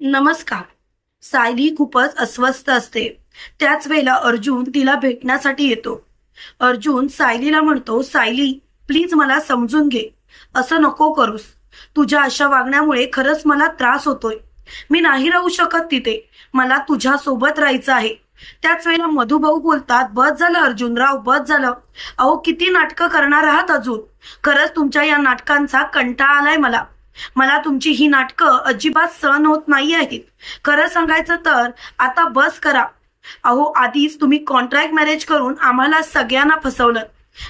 नमस्कार. सायली खूपच अस्वस्थ असते. त्याच वेळेला अर्जुन तिला भेटण्यासाठी येतो. अर्जुन सायलीला म्हणतो सायली प्लीज मला समजून घे. असं नको करूस. तुझ्या अशा वागण्यामुळे खरंच मला त्रास होतोय. मी नाही राहू शकत तिथे. मला तुझ्या सोबत राहायचं आहे. त्याच वेळेला मधुभाऊ बोलतात बस झालं अर्जुनराव बस झालं. अहो किती नाटकं करणार आहात अजून? खरंच तुमच्या या नाटकांचा कंटाळा आलाय मला. मला तुमची ही नाटकं अजिबात सहन होत नाही आहेत. खरं सांगायचं तर आता बस करा. अहो आधीच तुम्ही कॉन्ट्रॅक्ट मॅरेज करून आम्हाला सगळ्यांना फसवलं.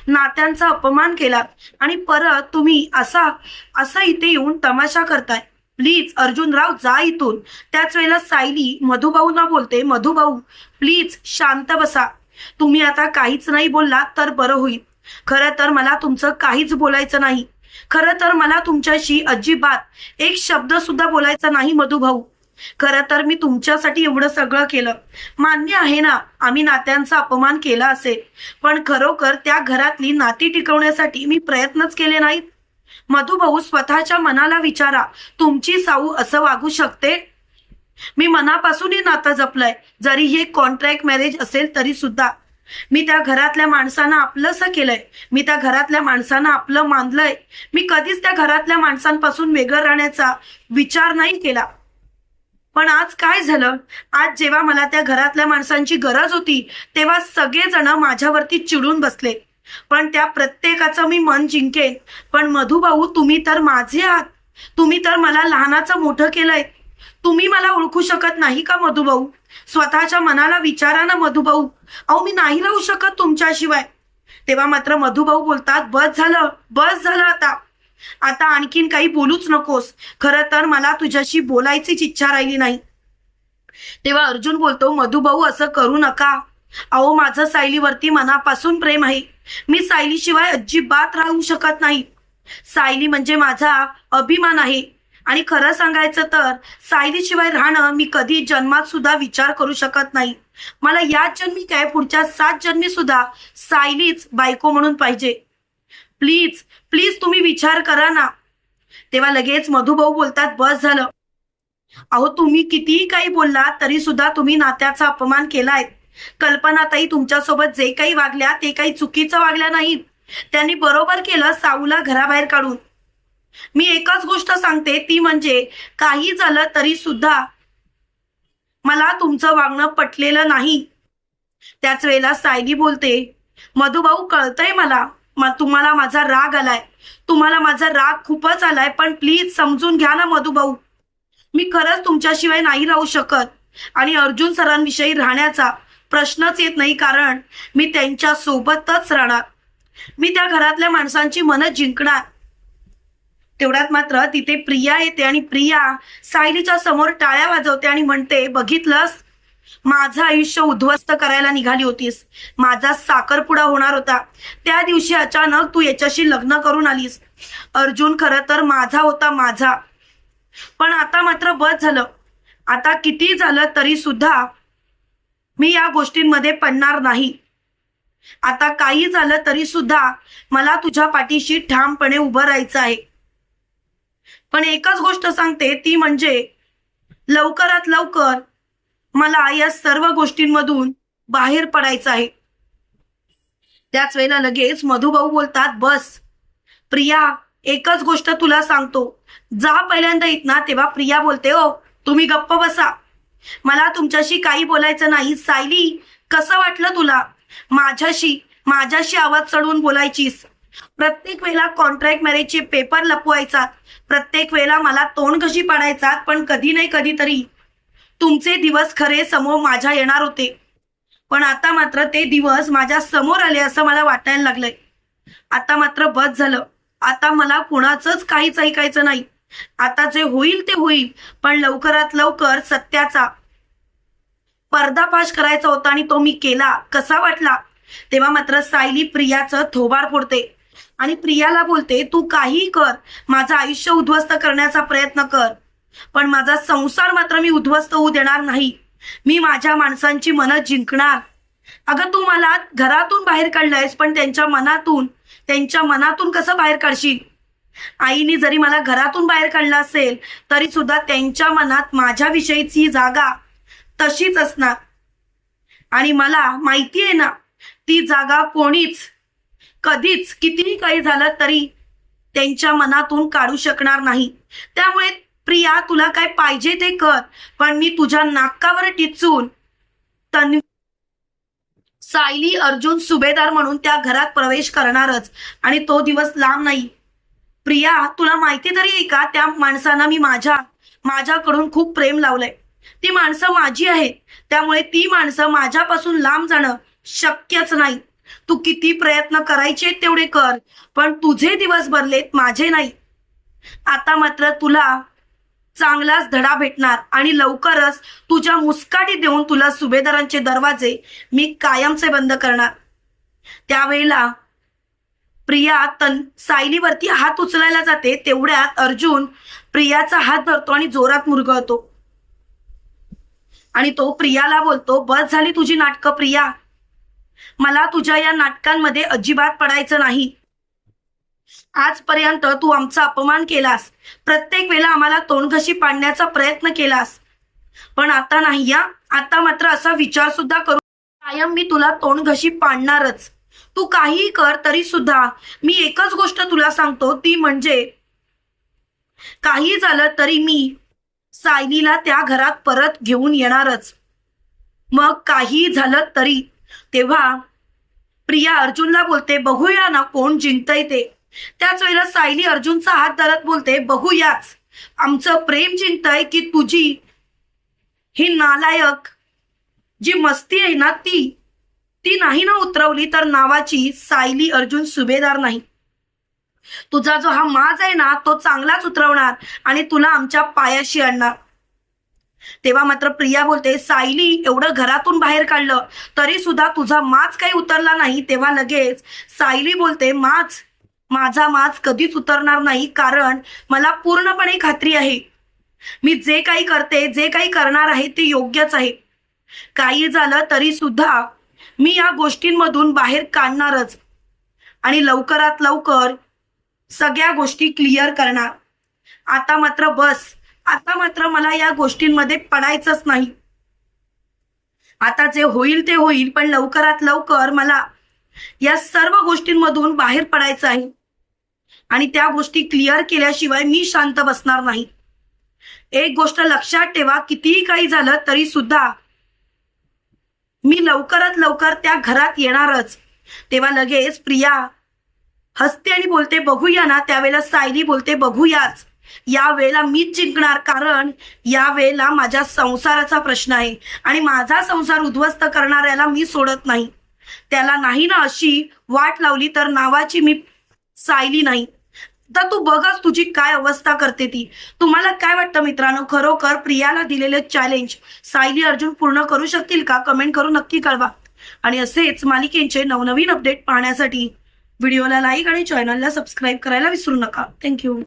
नात्यांचा अपमान केलात आणि परत तुम्ही असा असं इथे येऊन तमाशा करताय. प्लीज अर्जुनराव जा इथून. त्याच वेळेला सायली मधुभाऊंना बोलते मधुभाऊ प्लीज शांत बसा. तुम्ही आता काहीच नाही बोललात तर बरं होईल. खरं तर मला तुमचं काहीच बोलायचं नाही. खरं तर मला तुमच्याशी अजिबात एक शब्द सुद्धा बोलायचा नाही मधुभाऊ खरं तर मी तुमच्यासाठी एवढं सगळं केलं. मान्य आहे ना आम्ही नात्यांचा अपमान केला असेल. पण खरोखर त्या घरातली नाती टिकवण्यासाठी मी प्रयत्नच केले नाहीत. मधुभाऊ स्वतःच्या मनाला विचारा तुमची साऊ असं वागू शकते? मी मनापासूनही नातं जपलंय. जरी हे कॉन्ट्रॅक्ट मॅरेज असेल तरी सुद्धा मी त्या घरातल्या माणसांना आपलंसं केलंय. मी त्या घरातल्या माणसांना आपलं मानलंय. मी कधीच त्या घरातल्या माणसांपासून वेगळं राहण्याचा विचार नाही केला. पण आज काय झालं? आज जेव्हा मला त्या घरातल्या माणसांची गरज होती तेव्हा सगळेजण माझ्यावरती चिडून बसले. पण त्या प्रत्येकाचं मी मन जिंकेन. पण मधुभाऊ तुम्ही तर माझे आहात. तुम्ही तर मला लहानाचं मोठं केलंय. तुम्ही मला ओळखू शकत नाही का मधुभाऊ? स्वतःच्या मनाला विचारा ना मधुभाऊ. अहो मी नाही राहू शकत तुमच्याशिवाय. तेव्हा मात्र मधुभाऊ बोलतात बस झालं बस झालं आता. आता आणखीन काही बोलूच नकोस. खरं तर मला तुझ्याशी बोलायचीच इच्छा राहिली नाही. तेव्हा अर्जुन बोलतो मधुभाऊ असं करू नका. अहो माझं सायलीवरती मनापासून प्रेम आहे. मी सायलीशिवाय अजिबात राहू शकत नाही. सायली म्हणजे माझा अभिमान आहे. आणि खरं सांगायचं तर सायलीशिवाय राहणं मी कधी जन्मात सुद्धा विचार करू शकत नाही. मला याच जन्मी काय पुढच्या सात जन्मी सुद्धा सायलीच बायको म्हणून पाहिजे. प्लीज प्लीज तुम्ही विचार करा ना. तेव्हा लगेच मधुभाऊ बोलतात बस झालं. अहो तुम्ही कितीही काही बोललात तरी सुद्धा तुम्ही नात्याचा अपमान केलाय. कल्पनाताई तुमच्यासोबत जे काही वागल्या ते काही चुकीचं वागल्या नाहीत. त्यांनी बरोबर केलं साऊला घराबाहेर काढून. मी एकच गोष्ट सांगते ती म्हणजे काही झालं तरी सुद्धा मला तुमचं वागणं पटलेलं नाही. त्याच वेळेला सायली बोलते मधुभाऊ कळतंय मला मा तुम्हाला माझा राग आलाय. तुम्हाला माझा राग खूपच आलाय पण प्लीज समजून घ्या ना मधुभाऊ. मी खरंच तुमच्याशिवाय नाही राहू शकत आणि अर्जुन सरांविषयी राहण्याचा प्रश्नच येत नाही कारण मी त्यांच्या सोबतच राहणार. मी त्या घरातल्या माणसांची मनं जिंकणार. तेवढ्यात मात्र तिथे प्रिया येते आणि प्रिया सायलीच्या समोर टाळ्या वाजवते आणि म्हणते बघितलंस? माझं आयुष्य उद्ध्वस्त करायला निघाली होतीस. माझा साखरपुडा होणार होता. त्या दिवशी अचानक तू याच्याशी लग्न करून आलीस. अर्जुन खरं तर माझा होता माझा. पण आता मात्र बस झालं. आता किती झालं तरी सुद्धा मी या गोष्टींमध्ये पडणार नाही. आता काही झालं तरी सुद्धा मला तुझ्या पाठीशी ठामपणे उभं राहायचं आहे. पण एकच गोष्ट सांगते ती म्हणजे लवकरात लवकर मला या सर्व गोष्टींमधून बाहेर पडायचं आहे. त्याच वेळेला लगेच मधुभाऊ बोलतात बस प्रिया एकच गोष्ट तुला सांगतो. जा पहिल्यांदा येत ना तेव्हा प्रिया बोलते हो तुम्ही गप्प बसा. मला तुमच्याशी काही बोलायचं नाही. सायली कसं वाटलं तुला? माझ्याशी माझ्याशी आवाज चढवून बोलायचीस. प्रत्येक वेळेला कॉन्ट्रॅक्ट मॅरेजचे पेपर लपवायचा प्रत्येक वेळेला मला तोंड कशी पाडायचा पण कधी नाही कधीतरी. तुमचे दिवस खरे समोर माझ्या येणार होते. पण आता मात्र ते दिवस माझ्यासमोर आले असं मला वाटायला लागलंय. आता मात्र बस झालं. आता मला कुणाचंच काहीच ऐकायचं नाही. आता जे होईल ते होईल पण लवकरात लवकर सत्याचा पर्दाफाश करायचा होता आणि तो मी केला. कसा वाटला? तेव्हा मात्र सायली प्रियाचं थोबाड फोडते. आणि प्रियाला बोलते तू काहीही कर. माझं आयुष्य उद्ध्वस्त करण्याचा प्रयत्न कर. पण माझा संसार मात्र मी उद्ध्वस्त होऊ देणार नाही. मी माझ्या माणसांची मनं जिंकणार. अगं तू मला घरातून बाहेर काढलंयस पण त्यांच्या मनातून त्यांच्या मनातून कसं बाहेर काढशील? आईने जरी मला घरातून बाहेर काढलं असेल तरी सुद्धा त्यांच्या मनात माझ्याविषयीची जागा तशीच असणार. आणि मला माहिती आहे ना ती जागा कोणीच कधीच कितीही काही झालं तरी त्यांच्या मनातून काढू शकणार नाही. त्यामुळे प्रिया तुला काय पाहिजे ते कर पण मी तुझ्या नाकावर टिचून तन सायली अर्जुन सुभेदार म्हणून त्या घरात प्रवेश करणारच आणि तो दिवस लांब नाही. प्रिया तुला माहिती तरी आहे का त्या माणसांना मी माझ्या माझ्याकडून खूप प्रेम लावलंय. ती माणसं माझी आहेत त्यामुळे ती माणसं माझ्यापासून लांब जाणं शक्यच नाही. तू किती प्रयत्न करायचे तेवढे कर पण तुझे दिवस भरलेत माझे नाही. आता मात्र तुला चांगलाच धडा भेटणार आणि लवकरच तुझ्या मुस्काटी देऊन तुला सुभेदारांचे दरवाजे मी कायमचे बंद करणार. त्यावेळेला प्रिया तन सायलीवरती हात उचलायला जाते तेवढ्यात अर्जुन प्रियाचा हात धरतो आणि जोरात मुरगळतो. आणि तो प्रियाला बोलतो बस झाली तुझी नाटकं प्रिया. मला तुझ्या या नाटकांमध्ये अजिबात पडायचं नाही. आजपर्यंत तू आमचा अपमान केलास. प्रत्येक वेळेला आम्हाला तोंडघशी पाडण्याचा प्रयत्न केलास. पण आता नाही या. आता मात्र असा विचार सुद्धा करू कायम मी तुला तोंडघशी पाडणारच. तू काहीही कर तरी सुद्धा मी एकच गोष्ट तुला सांगतो ती म्हणजे काही झालं तरी मी सायलीला त्या घरात परत घेऊन येणारच. मग काही झालं तरी तेव्हा प्रिया अर्जुनला बोलते बघूया ना कोण जिंकतय ते. त्याच वेळेला सायली अर्जुनचा हात धरत बोलते बघूयाच. आमचं प्रेम जिंकतय की तुझी? ही नालायक जी मस्ती आहे ना ती ती नाही ना उतरवली तर नावाची सायली अर्जुन सुभेदार नाही. तुझा जो हा माज आहे ना तो चांगलाच उतरवणार आणि तुला आमच्या पायाशी आणणार. तेव्हा मात्र प्रिया बोलते सायली एवढं घरातून बाहेर काढलं तरी सुद्धा तुझा माज काही उतरला नाही. तेव्हा लगेच सायली बोलते माज माझा माज कधीच उतरणार नाही कारण मला पूर्णपणे खात्री आहे. मी जे काही करते जे काही करणार आहे ते योग्यच आहे. काही झालं तरी सुद्धा मी या गोष्टींमधून बाहेर काढणारच आणि लवकरात लवकर सगळ्या गोष्टी क्लिअर करणार. आता मात्र बस आता मात्र मला या गोष्टींमध्ये पडायचंच नाही. आता जे होईल ते होईल पण लवकरात लवकर मला या सर्व गोष्टींमधून बाहेर पडायचं आहे. आणि त्या गोष्टी क्लिअर केल्याशिवाय मी शांत बसणार नाही. एक गोष्ट लक्षात ठेवा कितीही काही झालं तरी सुद्धा मी लवकरात लवकर त्या घरात येणारच. तेव्हा लगेच प्रिया हसते आणि बोलते बघूया ना त्यावेळेला सायली बोलते बघूयाच. या वेळेला मीच जिंकणार कारण या वेळेला माझ्या संसाराचा प्रश्न आहे आणि माझा संसार उद्ध्वस्त करणाऱ्याला मी सोडत नाही. त्याला नाही ना अशी वाट लावली तर नावाची मी सायली नाही. तर तू बघच तुझी काय अवस्था करते ती. तुम्हाला काय वाटतं मित्रांनो? खरोखर प्रियाला दिलेले चॅलेंज सायली अर्जुन पूर्ण करू शकतील का? कमेंट करून नक्की कळवा. आणि असेच मालिकेचे नवनवीन अपडेट पाहण्यासाठी व्हिडिओला लाईक आणि चॅनलला सबस्क्राईब करायला विसरू नका. थँक्यू